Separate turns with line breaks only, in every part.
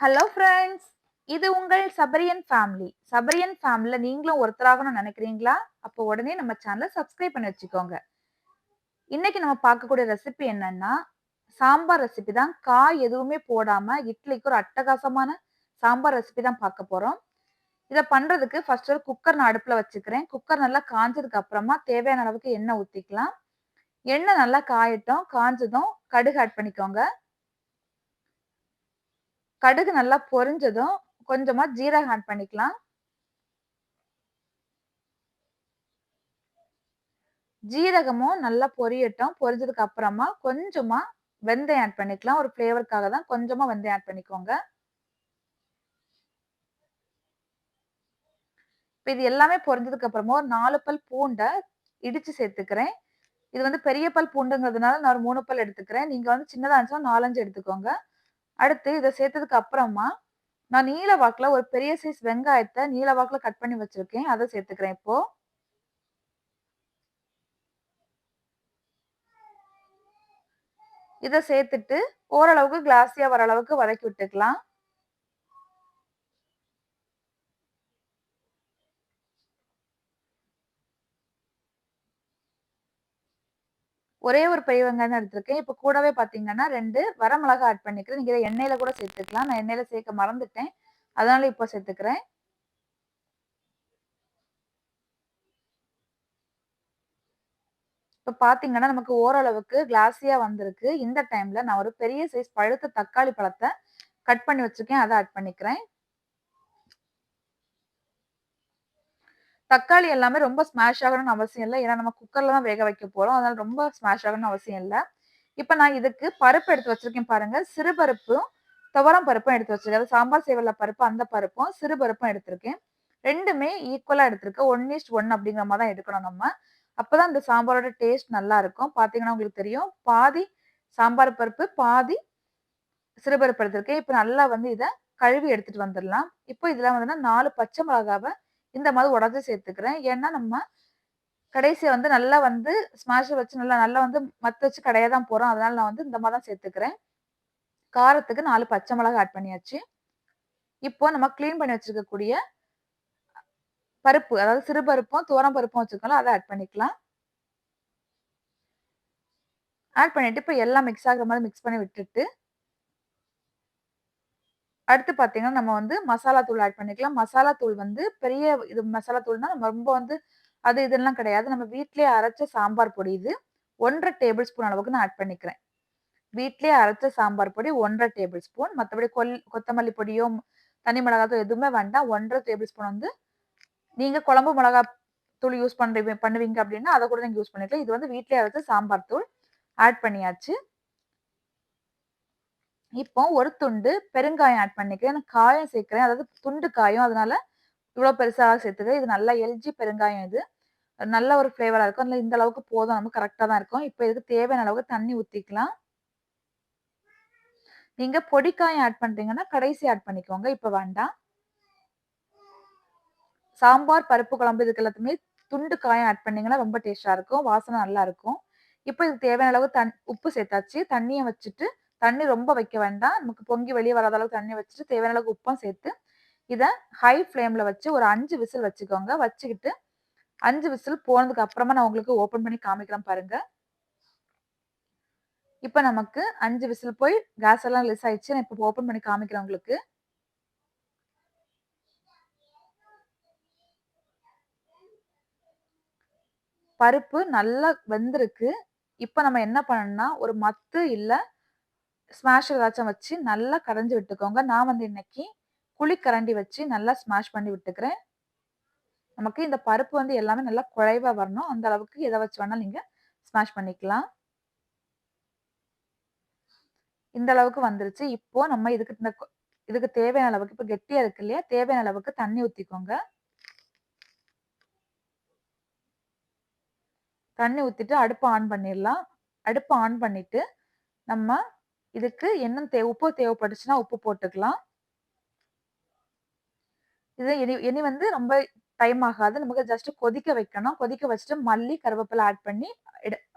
Hello friends இது உங்கள் சபரியன் family சபரியன் ஃபேமிலியில் நீங்களும் ஒருத்தராகணும்னு நினைக்கிறீங்களா? அப்போ உடனே நம்ம சேனலை சப்ஸ்கிரைப் பண்ணி வச்சுக்கோங்க. இன்னைக்கு நம்ம பார்க்கக்கூடிய ரெசிபி என்னன்னா சாம்பார் ரெசிபி தான். காய் எதுவுமே போடாமல் இட்லிக்கு ஒரு அட்டகாசமான சாம்பார் ரெசிபி தான் பார்க்க போகிறோம் இதை பண்ணுறதுக்கு ஃபர்ஸ்ட் ஒரு குக்கர் நான் அடுப்பில் வச்சுக்கிறேன். குக்கர் நல்லா காஞ்சதுக்கு அப்புறமா தேவையான அளவுக்கு எண்ணெய் ஊற்றிக்கலாம் எண்ணெய் நல்லா காயட்டும் காஞ்சதும் கடுகு ஆட் பண்ணிக்கோங்க. கடுகு நல்லா பொரிஞ்சதும் கொஞ்சமா ஜீரகம் ஆட் பண்ணிக்கலாம். ஜீரகமும் நல்லா பொரியட்டும். பொரிஞ்சதுக்கு அப்புறமா கொஞ்சமா வெந்தயம் ஆட் பண்ணிக்கலாம். ஒரு ஃப்ளேவருக்காக தான் கொஞ்சமா வெந்தயம் ஆட் பண்ணிக்கோங்க. இப்போ இது எல்லாமே பொரிஞ்சதுக்கு அப்புறமா ஒரு நாலு பல் பூண்டை இடிச்சு சேர்த்துக்கிறேன். இது வந்து பெரிய பல் பூண்டுங்கிறதுனால நான் ஒரு மூணு பல் எடுத்துக்கிறேன். நீங்க வந்து சின்னதா இருந்துச்சுன்னா நாலஞ்சு எடுத்துக்கோங்க. அடுத்து இதை சேர்த்ததுக்கு அப்புறமா நான் நீல வாக்குல ஒரு பெரிய சைஸ் வெங்காயத்தை நீல வாக்குல கட் பண்ணி வச்சிருக்கேன். அதை சேர்த்துக்கிறேன் இப்போ. இதை சேர்த்துட்டு ஓரளவுக்கு கிளாஸியா வர அளவுக்கு வதக்கி விட்டுக்கலாம். ஒரே ஒரு பெரிய வெங்காயம் தான் எடுத்திருக்கேன். இப்போ கூடவே பார்த்தீங்கன்னா ரெண்டு வரமிளகா ஆட் பண்ணிக்கிறேன். நீங்கள் இதை எண்ணெயில கூட சேர்த்துக்கலாம். நான் எண்ணெயில சேர்க்க மறந்துட்டேன். அதனால இப்போ சேர்த்துக்கிறேன். இப்போ பார்த்தீங்கன்னா நமக்கு ஓரளவுக்கு கிளாஸியாக வந்திருக்கு. இந்த டைமில் நான் ஒரு பெரிய சைஸ் பழுத்த தக்காளி பழத்தை கட் பண்ணி வச்சிருக்கேன். அதை ஆட் பண்ணிக்கிறேன். தக்காளி எல்லாமே ரொம்ப ஸ்மாஷ் ஆகணும்னு அவசியம் இல்லை. ஏன்னா நம்ம குக்கர்ல தான் வேக வைக்க போறோம். அதனால ரொம்ப ஸ்மாஷ் ஆகணும்னு அவசியம் இல்லை. இப்போ நான் இதுக்கு பருப்பு எடுத்து வச்சிருக்கேன் பாருங்க. சிறுபருப்பும் துவரம் பருப்பும் எடுத்து வச்சிருக்கேன். அது சாம்பார் சேவல பருப்பு அந்த பருப்பும் சிறுபருப்பும் எடுத்திருக்கேன். ரெண்டுமே ஈக்குவலா எடுத்திருக்கேன் ஒன் இஸ்ட் ஒன் அப்படிங்கிற மாதிரி தான் எடுக்கணும் நம்ம. அப்பதான் இந்த சாம்பாரோட டேஸ்ட் நல்லா இருக்கும். பாத்தீங்கன்னா உங்களுக்கு தெரியும். பாதி சாம்பார் பருப்பு பாதி சிறுபருப்பு எடுத்திருக்கேன். இப்போ நல்லா வந்து இதை கழுவி எடுத்துட்டு வந்துடலாம். இப்போ இதெல்லாம் வந்து நாலு பச்சை மிளகாவை இந்த மாதிரி உடச்சி சேர்த்துக்கிறேன். ஏன்னா நம்ம கடைசியை வந்து நல்லா வந்து ஸ்மாஷை வச்சு நல்லா நல்லா வந்து மத்த வச்சு கடையாக தான் போகிறோம் அதனால நான் வந்து இந்த மாதிரி தான் சேர்த்துக்கிறேன். காரத்துக்கு நாலு பச்சை மிளகா ஆட் பண்ணியாச்சு. இப்போ நம்ம க்ளீன் பண்ணி வச்சிருக்கக்கூடிய பருப்பு அதாவது சிறு பருப்பும் துவரம் பருப்பும் வச்சிருக்கோம்ல அதை ஆட் பண்ணிக்கலாம். ஆட் பண்ணிட்டு இப்போ எல்லாம் மிக்ஸ் ஆகிற மாதிரி மிக்ஸ் பண்ணி விட்டுட்டு அடுத்து பார்த்தீங்கன்னா நம்ம வந்து மசாலா தூள் ஆட் பண்ணிக்கலாம். மசாலா தூள் வந்து பெரிய இது மசாலா தூள்னா நம்ம ரொம்ப வந்து அது இதெல்லாம் கிடையாது. நம்ம வீட்லேயே அரைச்ச சாம்பார் பொடி இது ஒன்றரை டேபிள் ஸ்பூன் அளவுக்கு நான் ஆட் பண்ணிக்கிறேன். வீட்லேயே அரைச்ச சாம்பார் பொடி ஒன்றரை டேபிள் ஸ்பூன் மற்றபடி கொல் கொத்தமல்லி பொடியோ தனி மிளகாத்தோ எதுவுமே வேண்டாம். ஒன்றரை டேபிள் ஸ்பூன் வந்து நீங்கள் குழம்பு மிளகா தூள் யூஸ் பண்ணுறீங்க பண்ணுவீங்க அப்படின்னா அதை கூட நீங்கள் யூஸ் பண்ணிக்கலாம். இது வந்து வீட்லேயே அரைச்ச சாம்பார் தூள் ஆட் பண்ணியாச்சு. இப்போ ஒரு துண்டு பெருங்காயம் ஆட் பண்ணிக்கிறேன். காயம் சேர்க்கிறேன். அதாவது துண்டு காயம். அதனால இவ்வளோ பெருசாக சேர்த்துக்கிறேன் இது நல்லா எல்ஜி பெருங்காயம் இது. நல்ல ஒரு ஃப்ளேவராக இருக்கும். அதில் இந்த அளவுக்கு போதும். நம்ம கரெக்டாக தான் இருக்கும். இப்போ இதுக்கு தேவையான அளவுக்கு தண்ணி ஊற்றிக்கலாம் நீங்கள் பொடிக்காயம் ஆட் பண்ணுறீங்கன்னா கடைசி ஆட் பண்ணிக்கோங்க. இப்போ வேண்டாம். சாம்பார் பருப்பு குழம்பு இதுக்கு எல்லாத்துமே துண்டு காயம் ஆட் பண்ணிங்கன்னா ரொம்ப டேஸ்டாக இருக்கும். வாசனை நல்லா இருக்கும். இப்போ இதுக்கு தேவையான அளவு தன் உப்பு சேர்த்தாச்சு. தண்ணியை வச்சுட்டு தண்ணி ரொம்ப வைக்க வேண்டாம். நமக்கு பொங்கி வெளியே வராத அளவுக்கு தண்ணி வச்சுட்டு தேவையான அளவுக்கு உப்பும் சேர்த்து இதை ஹை ஃப்ளேம்ல வச்சு ஒரு அஞ்சு விசில் வச்சுக்கோங்க. வச்சுக்கிட்டு அஞ்சு விசில் போனதுக்கு அப்புறமா நான் உங்களுக்கு ஓப்பன் பண்ணி காமிக்கிறேன் பாருங்க. இப்போ நமக்கு அஞ்சு விசில் போய் கேஸ் எல்லாம் லெஸ் ஆயிடுச்சு. நான் இப்போ ஓப்பன் பண்ணி காமிக்கிறேன் உங்களுக்கு. பருப்பு நல்லா வெந்திருக்கு. இப்போ நம்ம என்ன பண்ணணும்னா ஒரு மத்து இல்லை ஸ்மாஷ் ஏதாச்சும் வச்சு நல்லா கரைஞ்சி விட்டுக்கோங்க. நான் வந்து இன்னைக்கு குழிக்கரண்டி வச்சு நல்லா ஸ்மாஷ் பண்ணி விட்டுக்கிறேன். நமக்கு இந்த பருப்பு வந்து எல்லாமே நல்லா குழைவாக வரணும். அந்த அளவுக்கு எதை வச்சு வேணாலும் நீங்கள் ஸ்மாஷ் பண்ணிக்கலாம். இந்த அளவுக்கு வந்துருச்சு. இப்போ நம்ம இதுக்கு இந்த இதுக்கு தேவையான அளவுக்கு இப்போ கெட்டியா இருக்கு இல்லையா? தேவையான அளவுக்கு தண்ணி ஊத்திக்கோங்க. தண்ணி ஊத்திட்டு அடுப்பு ஆன் பண்ணிடலாம். அடுப்பு ஆன் பண்ணிட்டு நம்ம இதுக்கு என்ன தே உப்பு தேவைப்பட்டுச்சுன்னா உப்பு போட்டுக்கலாம். இது இனி இனி வந்து ரொம்ப டைம் ஆகாது. நமக்கு ஜஸ்ட் கொதிக்க வைக்கணும். கொதிக்க வச்சுட்டு மல்லி கருவேப்பிலை ஆட் பண்ணி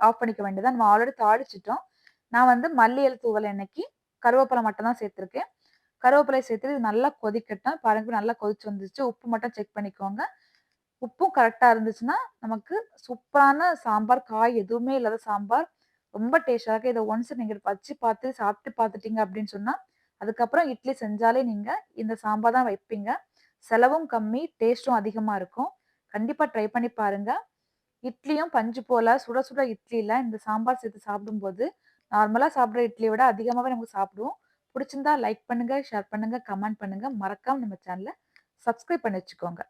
ஆஃப் பண்ணிக்க வேண்டியதான் நம்ம ஆல்ரெடி தாளிச்சிட்டோம். நான் வந்து மல்லி இலை தூவல் இன்னைக்கு கருவேப்பிலை மட்டும் தான் சேர்த்துருக்கேன். கருவேப்பிலை சேர்த்து இது நல்லா கொதிக்கட்டும். பாருங்க நல்லா கொதிச்சு வந்துச்சு உப்பு மட்டும் செக் பண்ணிக்கோங்க. உப்பும் கரெக்டாக இருந்துச்சுன்னா, நமக்கு சூப்பரான சாம்பார், காய் எதுவுமே இல்லாத சாம்பார். ரொம்ப டேஸ்டாக இருக்குது இதை ஒன்ஸ் நீங்கள் வச்சு பார்த்து சாப்பிட்டு பார்த்துட்டீங்க அப்படின்னு சொன்னால் அதுக்கப்புறம் இட்லி செஞ்சாலே நீங்கள் இந்த சாம்பார் தான் வைப்பீங்க. செலவும் கம்மி, டேஸ்ட்டும் அதிகமாக இருக்கும். கண்டிப்பாக ட்ரை பண்ணி பாருங்கள் இட்லியும் பஞ்சு போல சுட சுட இட்லியில் இந்த சாம்பார் சேர்த்து சாப்பிடும்போது, நார்மலாக சாப்பிட்ற இட்லியை விட அதிகமாகவே நமக்கு சாப்பிடுவோம். பிடிச்சிருந்தா லைக் பண்ணுங்கள் ஷேர் பண்ணுங்கள் கமெண்ட் பண்ணுங்கள் மறக்காமல் நம்ம சேனலை சப்ஸ்கிரைப் பண்ணி வச்சுக்கோங்க.